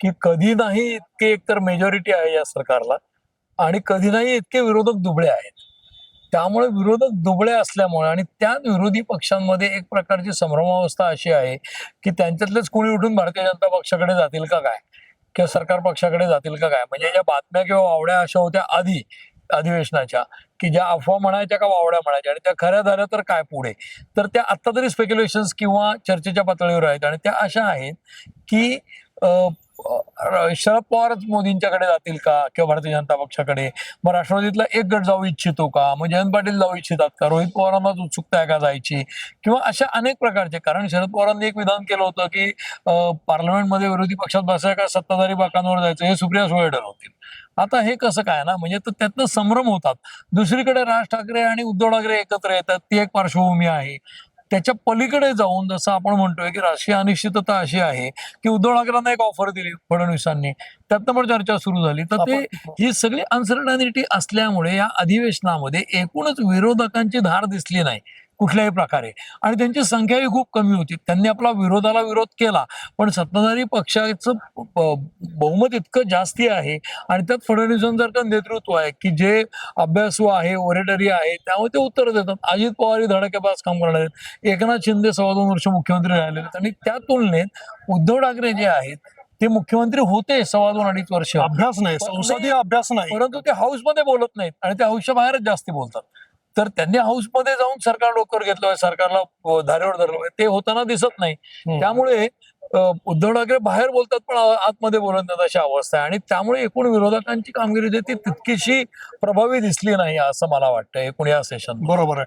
की कधी नाही इतके एकतर मेजॉरिटी आहे या सरकारला आणि कधी नाही इतके विरोधक दुबळे आहेत. त्यामुळे विरोधक दुबळे असल्यामुळे आणि त्या विरोधी पक्षांमध्ये एक प्रकारची संभ्रमावस्था अशी आहे की त्यांच्यातलेच कोणी उठून भारतीय जनता पक्षाकडे जातील का काय? किंवा सरकार पक्षाकडे जातील का काय? म्हणजे ज्या बातम्या किंवा वावड्या अशा होत्या आधी अधिवेशनाच्या की ज्या अफवा म्हणायच्या का वावड्या म्हणायच्या आणि त्या खऱ्या झाल्या तर काय पुढे? तर त्या आत्ता तरी स्पेक्युलेशन किंवा चर्चेच्या पातळीवर आहेत आणि त्या अशा आहेत की अं, शरद पवारच मोदींच्याकडे जातील का? किंवा भारतीय जनता पक्षाकडे? मग राष्ट्रवादीतला एक गट जाऊ इच्छितो का? मग जयंत पाटील जाऊ इच्छितात का? रोहित पवारांनाच उत्सुकता आहे का जायची? किंवा अशा अनेक प्रकारचे कारण शरद पवारांनी एक विधान केलं होतं की पार्लमेंटमध्ये विरोधी पक्षात बसाय का सत्ताधारी बाकांवर जायचं? हे सुप्रिया सुळे ठरवतील आता हे कसं काय ना? म्हणजे तर त्यातनं संभ्रम होतात. दुसरीकडे राज ठाकरे आणि उद्धव ठाकरे एकत्र येतात. ती एक पार्श्वभूमी आहे. त्याच्या पलीकडे जाऊन जसं आपण म्हणतोय की राजकीय अनिश्चितता अशी आहे की उद्धव ठाकरेंना एक ऑफर दिली फडणवीसांनी. त्यातनं पण चर्चा सुरू झाली. तर ते ही सगळी अनसर्टनिटी असल्यामुळे या अधिवेशनामध्ये एकूणच विरोधकांची धार दिसली नाही. कुठल्याही प्रकारे. आणि त्यांची संख्याही खूप कमी होती. त्यांनी आपला विरोधाला विरोध केला. पण सत्ताधारी पक्षाचं बहुमत इतकं जास्ती आहे. आणि त्यात फडणवीसांसारखं नेतृत्व आहे की जे अभ्यासू आहे ओरेटरी आहे त्यामुळे ते उत्तर देतात. अजित पवार ही धडाकेबाज काम करणार आहेत. एकनाथ शिंदे सव्वा दोन वर्ष मुख्यमंत्री राहिलेले आहेत. आणि त्या तुलनेत उद्धव ठाकरे जे आहेत ते मुख्यमंत्री होते सव्वा दोन अडीच वर्ष. अभ्यास नाही. संसदीय अभ्यास नाही. परंतु ते हाऊसमध्ये बोलत नाहीत. आणि ते हाऊसच्या बाहेरच जास्ती बोलतात. तर त्यांनी हाऊसमध्ये जाऊन सरकार डोकर घेतलं सरकारला धारेवर धरलं ते होताना दिसत नाही. त्यामुळे उद्धव ठाकरे बाहेर बोलतात पण आतमध्ये बोलत नाहीत अशी अवस्था आहे. आणि त्यामुळे एकूण विरोधकांची कामगिरी जी ती तितकीशी प्रभावी दिसली नाही असं मला वाटतं एकूण या सेशन बरोबर आहे.